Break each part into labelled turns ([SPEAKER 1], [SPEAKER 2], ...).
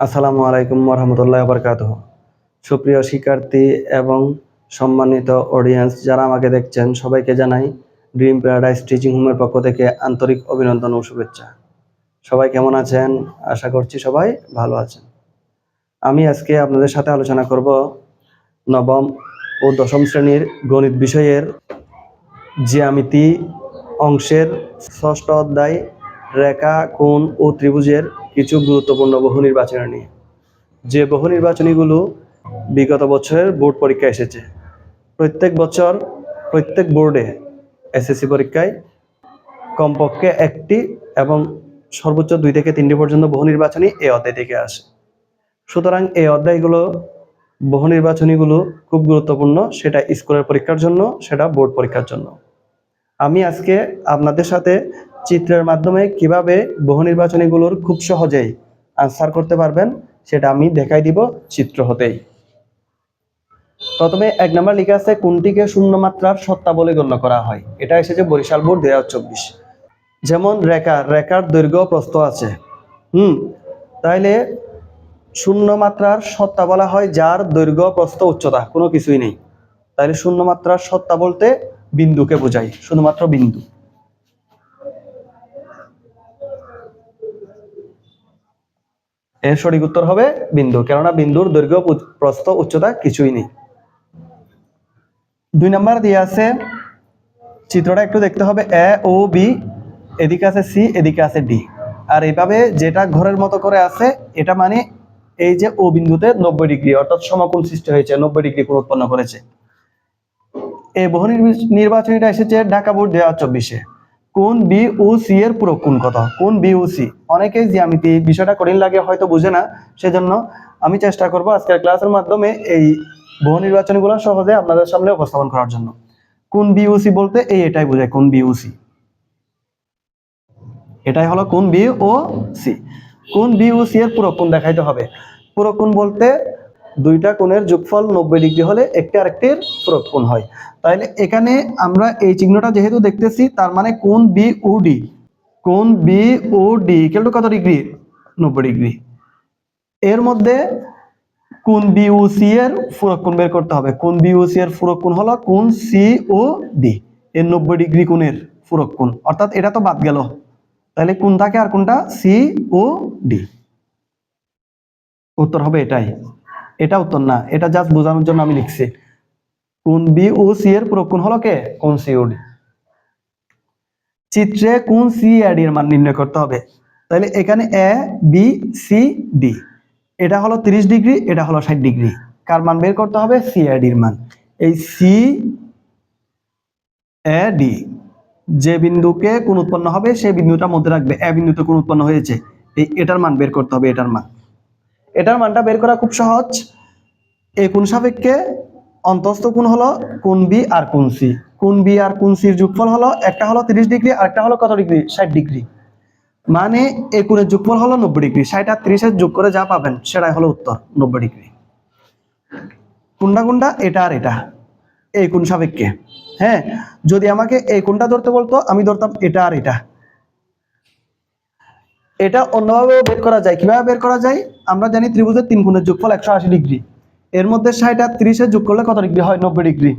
[SPEAKER 1] আসসালামু আলাইকুম রহমতুল্লাহ বরকাত সুপ্রিয় শিক্ষার্থী এবং সম্মানিত অডিয়েন্স যারা আমাকে দেখছেন, সবাইকে জানাই ড্রিম প্যারাডাইস টিচিং হোমের পক্ষ থেকে আন্তরিক অভিনন্দন ও শুভেচ্ছা। সবাই কেমন আছেন? আশা করছি সবাই ভালো আছেন। আমি আজকে আপনাদের সাথে আলোচনা করব নবম ও দশম শ্রেণির গণিত বিষয়ের জ্যামিতি অংশের ষষ্ঠ অধ্যায় রেখা, কোণ ও ত্রিভুজের কিছু গুরুত্বপূর্ণ বহু নির্বাচনী নিয়ে। যে বহু নির্বাচনীগুলো বিগত বছরের বোর্ড পরীক্ষা এসেছে, প্রত্যেক বছর প্রত্যেক বোর্ডে এসএসসি পরীক্ষায় কমপক্ষে একটি এবং সর্বোচ্চ দুই থেকে তিনটি পর্যন্ত বহু নির্বাচনী এই অধ্যায় থেকে আসে। সুতরাং এই অধ্যায়গুলো, বহু নির্বাচনীগুলো খুব গুরুত্বপূর্ণ, সেটা স্কুলের পরীক্ষার জন্য, সেটা বোর্ড পরীক্ষার জন্য। আমি আজকে আপনাদের সাথে চিত্রের মাধ্যমে কীভাবে বহু নির্বাচনীগুলোর খুব সহজেই আনসার করতে পারবেন, সেটা আমি দেখাই দিব চিত্র হতেই। প্রথমে এক নম্বর লিখে আছে, কোনটিকে শূন্য মাত্রার সত্তা বলে গণ্য করা হয়? এটা এসেছে বরিশাল বোর্ড দুই চব্বিশ। যেমন রেখা, রেখার দৈর্ঘ্য প্রস্থ আছে। হুম, তাইলে শূন্য মাত্রার সত্তা বলা হয় যার দৈর্ঘ্য, প্রস্থ, উচ্চতা, কোনো কিছুই নেই। তাইলে শূন্য মাত্রার সত্তা বলতে বিন্দুকে বোঝায়, শুধুমাত্র বিন্দু। এর সঠিক উত্তর হবে বিন্দু। কেননা বিন্দুর দৈর্ঘ্য প্রস্থ, উচ্চতা কিছুই নেই। দুই নাম্বার দিয়ে আছে, চিত্রটা একটু দেখতে হবে। এ ও বি, এদিকে আছে সি, এদিকে আছে ডি। আর এইভাবে যেটা ঘরের মতো করে আছে, এটা মানে এই যে ও বিন্দুতে নব্বই ডিগ্রি, অর্থাৎ সমকোণ সৃষ্টি হয়েছে, নব্বই ডিগ্রি কোণ উৎপন্ন করেছে। এই বহু নির্বাচনীটা এসেছে, ঢাকা বোর্ড দুই হাজার চব্বিশে। কোন বি ও সি এর পুরো কোন কথা? কোন বি ও সি অনেকেই জ্যামিতি বিষয়টা কঠিন লাগে হয়তো বুঝে না, সেজন্য আমি চেষ্টা করব আজকের ক্লাসের মাধ্যমে এই বহু নির্বাচনীগুলো সহজে আপনাদের সামনে উপস্থাপন করার জন্য। কোন বি ও সি বলতে এই এটাই বোঝায়, কোন বি ও সি এটাই হলো কোন বি ও সি কোন বি ও সি এর পুরো কোন দেখাইতে হবে? পুরো কোন বলতে দুইটা কোণের যোগফল নব্বই ডিগ্রি হলে একটি আরেকটির পুরো কোণ হয়। তাহলে এখানে আমরা এই চিহ্নটা যেহেতু দেখতেছি, তার মানে কোন বি ও ডি। কোন বি ও ডি কেউ কত ডিগ্রি? নব্বই ডিগ্রি। এর মধ্যে কোন বি ও সি এর ফুরক কোণ বের করতে হবে। কোন বি ও সি এর ফুরক কোণ হলো কোন সি ও ডি। এর নব্বই ডিগ্রি কোণের ফুরক কোণ। অর্থাৎ এটা তো বাদ গেল। তাহলে কোন থাকে আর কোনটা সি ও ডি। উত্তর হবে এটাই। এটা উত্তর না, এটা জাস্ট বোঝানোর জন্য আমি লিখছি। কোন বি ও সি এর পুরো কোন হলো কে? কোন সি ডি চিত্রে কোন সি ডি এর মান নির্ণয় করতে হবে? তাহলে এখানে এ বি সি ডি এটা হলো 30 ডিগ্রি, এটা হলো 60 ডিগ্রি। কার মান বের করতে হবে? সি ডির মান। এই সি এ ডি যে বিন্দুকে কোন উৎপন্ন হবে সেই বিন্দুটা মধ্যে রাখবে। এ বিন্দুতে কোন উৎপন্ন হয়েছে। এই এটার মান বের করতে হবে, এটার মান। এটার মানটা বের করা খুব সহজ। এই কোন সাপেক্ষে? অন্তস্থ কোন হলো কোন বি আর কোন সি। কোন বি আর কোন সির যোগফল হলো একটা হলো 30 ডিগ্রি, আর একটা হলো কত ডিগ্রি? 60 ডিগ্রি। মানে এই কোণের যোগফল হলো 90 ডিগ্রি। 60 আর 30 এর যোগ করে যা পাবেন, সেটাই হলো উত্তর 90 ডিগ্রি। কোনটা কোনটা? এটা আর এটা। এই কোন সাপেক্ষে। হ্যাঁ যদি আমাকে এই কোনটা ধরতে বলতো, আমি ধরতাম এটা আর এটা। এটা অন্যভাবেও বের করা যায়। কীভাবে বের করা যায়? আমরা জানি ত্রিভুজের তিন কোণের যোগফল একশো আশি ডিগ্রি। এর মধ্যে ষাট আর ত্রিশের যোগ করলে কত ডিগ্রি হয়? নব্বই ডিগ্রি।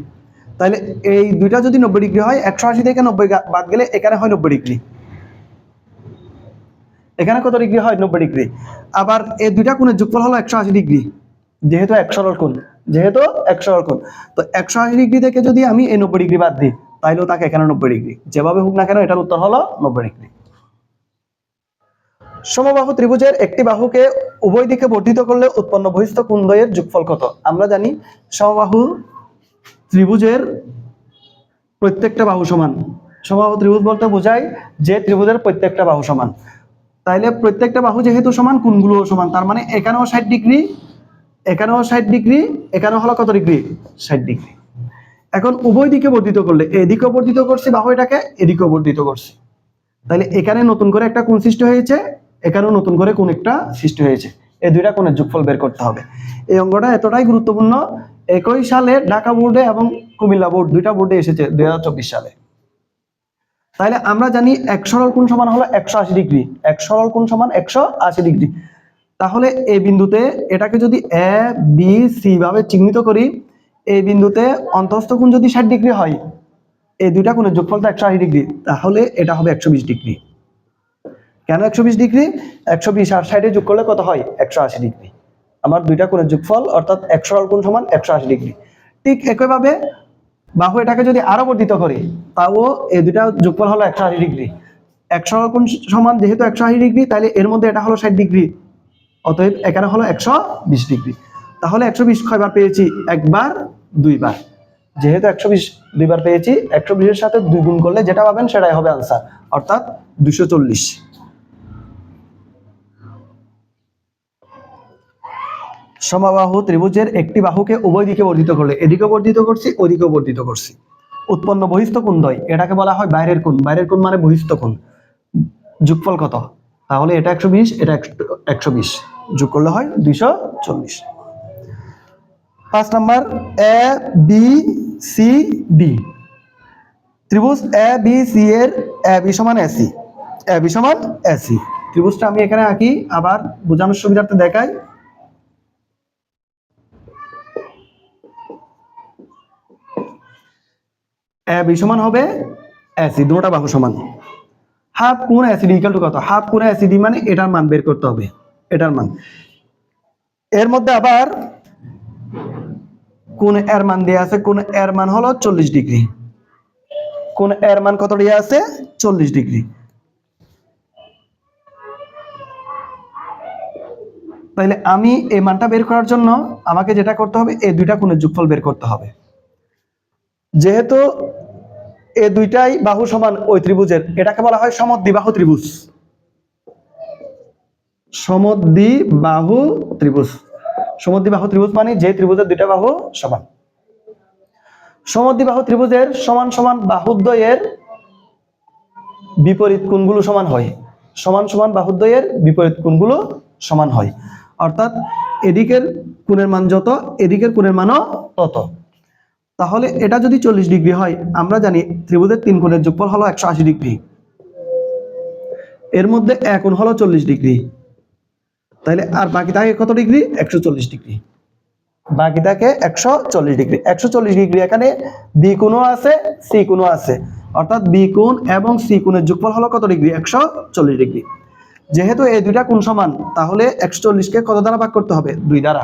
[SPEAKER 1] তাহলে এই দুইটা যদি নব্বই ডিগ্রি হয়, একশো আশি থেকে নব্বই বাদ গেলে এখানে হয় নব্বই ডিগ্রি। এখানে কত ডিগ্রি হয়? নব্বই ডিগ্রি। আবার এই দুইটা কোণের যোগফল হলো একশো আশি ডিগ্রি। যেহেতু এক সরল কোণ। যেহেতু এক সরল কোণ। তো একশো আশি ডিগ্রি থেকে যদি আমি এই নব্বই ডিগ্রি বাদ দিই, তাহলেও তাকে এখানে নব্বই ডিগ্রি। যেভাবে হোক না কেন, এটার উত্তর হলো নব্বই ডিগ্রি। সমবাহু ত্রিভুজের একটি বাহুকে উভয় দিকে বর্ধিত করলে উৎপন্ন বহিস্থ কুন্দয়ের যোগফল কত? আমরা জানি সমবাহু ত্রিভুজের প্রত্যেকটা বাহু সমান। সমবাহু ত্রিভুজ বলতে বোঝায় যে ত্রিভুজের প্রত্যেকটা বাহু সমান। তাইলে প্রত্যেকটা বাহু যেহেতু সমান, কোণগুলোও সমান, তার মানে এখানেও ষাট ডিগ্রি, এখানেও ষাট ডিগ্রি, এখানেও হলো কত ডিগ্রি? ষাট ডিগ্রি। এখন উভয় দিকে বর্ধিত করলে, এদিকেও বর্ধিত করছি বাহু এটাকে এদিকেও বর্ধিত করছি। তাহলে এখানে নতুন করে একটা কোণ সৃষ্টি হয়েছে এখানেও নতুন করে কোন একটা সৃষ্টি হয়েছে। এই দুইটা কোণের যোগফল বের করতে হবে। এই অঙ্গটা এতটাই গুরুত্বপূর্ণ, একই সালে ঢাকা বোর্ডে এবং কুমিল্লা বোর্ড, দুইটা বোর্ডে এসেছে দুই হাজার চব্বিশ সালে। তাহলে আমরা জানি এক সরল সমান হলো একশো আশি ডিগ্রি। এক সরল কোণ সমান একশো আশি ডিগ্রি। তাহলে এই বিন্দুতে এটাকে যদি এ, বি, সি ভাবে চিহ্নিত করি এই বিন্দুতে অন্তস্থ কোণ যদি ষাট ডিগ্রি হয়, এই দুইটা কোণের যোগফল তো একশো আশি ডিগ্রি। তাহলে এটা হবে একশো বিশ ডিগ্রি। কেন একশো বিশ ডিগ্রি? একশো বিশ আর সাইডে যোগ করলে কত হয়? একশো আশি ডিগ্রি। আমার দুইটা কোণের যোগফল, অর্থাৎ একশো আর কোণ সমান একশো আশি ডিগ্রি। ঠিক একইভাবে বাহু এটাকে যদি আরও বর্ধিত করি, তাও এই দুইটা যোগফল হলো একশো আশি ডিগ্রি। একশো কোণ সমান যেহেতু একশো আশি ডিগ্রি তাহলে এর মধ্যে এটা হলো ষাট ডিগ্রি। অতএব এখানে হলো একশো বিশ ডিগ্রি। তাহলে একশো বিশ কয়বার পেয়েছি? একবার, দুইবার। যেহেতু একশো বিশ দুইবার পেয়েছি, একশো বিশের সাথে দুই গুণ করলে যেটা পাবেন সেটাই হবে আনসার অর্থাৎ দুশো চল্লিশ। সমবাহু ত্রিভুজের একটি বাহুকে উভয় দিকে বর্ধিত করলে এদিকে বর্ধিত করছি, ওদিকেও বর্ধিত করছি। উৎপন্ন বহিস্থ কোণ দ্বয় এটাকে বলা হয় বাইরের কোণ। বাইরের কোণ মানে বহিস্থ কোণ। যুগফল কত? তাহলে এটা একশো বিশ, এটা একশো বিশ। যোগ করলে হয় দুইশো চল্লিশ। পাঁচ number, A, B, C, D. ত্রিভুজ এ, বি, সি এর এ, বি সমান এসি এ, বি সমান এসি ত্রিভুজটা আমি এখানে আঁকি, আবার বোঝানোর সুবিধার্থে দেখাই। এ সমান হবে এসি দুটোটা বাহু সমান। হাফ কোন অ্যাসিড ইকাল টু কত? হাফ কোন অ্যাসিড মানে এটার মান বের করতে হবে, এটার মান। এর মধ্যে আবার কোন এর মান দেয়া আছে কোন এর মান হলো চল্লিশ ডিগ্রি। কোন এর মান কত দেয়া আছে? চল্লিশ ডিগ্রি। তাহলে আমি এই মানটা বের করার জন্য আমাকে যেটা করতে হবে, এই দুইটা কোণের যোগফল বের করতে হবে। যেহেতু এ দুইটাই বাহু সমান ওই ত্রিভুজের, এটাকে বলা হয় সমদ্বিবাহু ত্রিভুজ। সমদ্বিবাহু ত্রিভুজ। সমদ্বিবাহু ত্রিভুজ মানে যে ত্রিভুজের দুইটা বাহু সমান। সমদ্বিবাহু ত্রিভুজের সমান সমান বাহুদ্বয়ের বিপরীত কোণগুলো সমান হয়। সমান সমান বাহুদ্বয়ের বিপরীত কোণগুলো সমান হয়। অর্থাৎ এদিকের কোণের মান যত, এদিকের কোণের মানও তত। তাহলে এটা যদি চল্লিশ ডিগ্রি হয়, আমরা জানি ত্রিভুজের তিন কোণের যোগফল হলো একশো আশি ডিগ্রি। এর মধ্যে কোণ হলো চল্লিশ ডিগ্রি। তাহলে আর বাকি থাকে কত ডিগ্রি? একশো চল্লিশ ডিগ্রি। বাকি থাকে একশো চল্লিশ ডিগ্রি। একশো চল্লিশ ডিগ্রি এখানে বি আছে, সি আছে। অর্থাৎ বি কোণ এবং সি কোণের যোগফল হলো কত ডিগ্রি? একশো চল্লিশ ডিগ্রি। যেহেতু এই দুইটা কোণ সমান, তাহলে একশো চল্লিশকে কত দ্বারা ভাগ করতে হবে? দুই দ্বারা।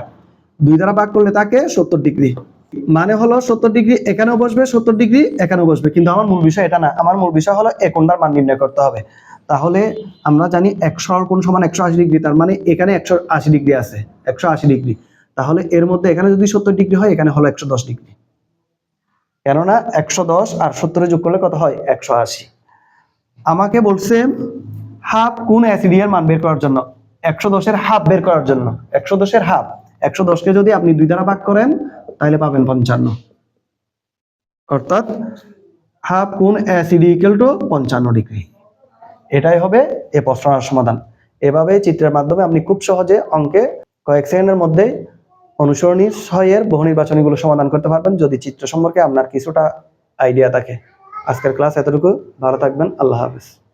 [SPEAKER 1] দুই দ্বারা ভাগ করলে তাকে সত্তর ডিগ্রি। মানে হলো সত্তর ডিগ্রি এখানেও বসবে, সত্তর ডিগ্রি এখানেও বসবে। কিন্তু আমার মূল বিষয় এটা না, আমার মূল বিষয় হলো এ কোণটার মান নির্ণয় করতে হবে। তাহলে আমরা জানি একশো কোণ সমান একশো আশি ডিগ্রি, তার মানে এখানে একশো আশি ডিগ্রি আছে, একশো আশি ডিগ্রি। তাহলে এর মধ্যে এখানে যদি সত্তর ডিগ্রি হয়, এখানে হলো একশো দশ ডিগ্রি। কেননা একশো দশ আর সত্তরে যোগ করলে কত হয়? একশো আশি। আমাকে বলছে হাফ কোন অ্যাসিডিয়ার মান বের করার জন্য? একশো দশের হাফ বের করার জন্য। একশো দশের হাফ। একশো দশকে যদি আপনি দুই দ্বারা ভাগ করেন তাহলে পাবেন পঞ্চান্ন। অর্থাৎ হাফ কোন অ্যাসিডি ইকুয়াল টু পঞ্চান্ন ডিগ্রি। এটাই হবে এ প্রশ্নের সমাধান। এভাবে চিত্রের মাধ্যমে আপনি খুব সহজে অঙ্কে কয়েক সেকেন্ডের মধ্যেই অনুসরণী ছয়ের বহু নির্বাচনীগুলো সমাধান করতে পারবেন, যদি চিত্র সম্পর্কে আপনার কিছুটা আইডিয়া থাকে। আজকের ক্লাস এতটুকু। ভালো থাকবেন। আল্লাহ হাফিজ।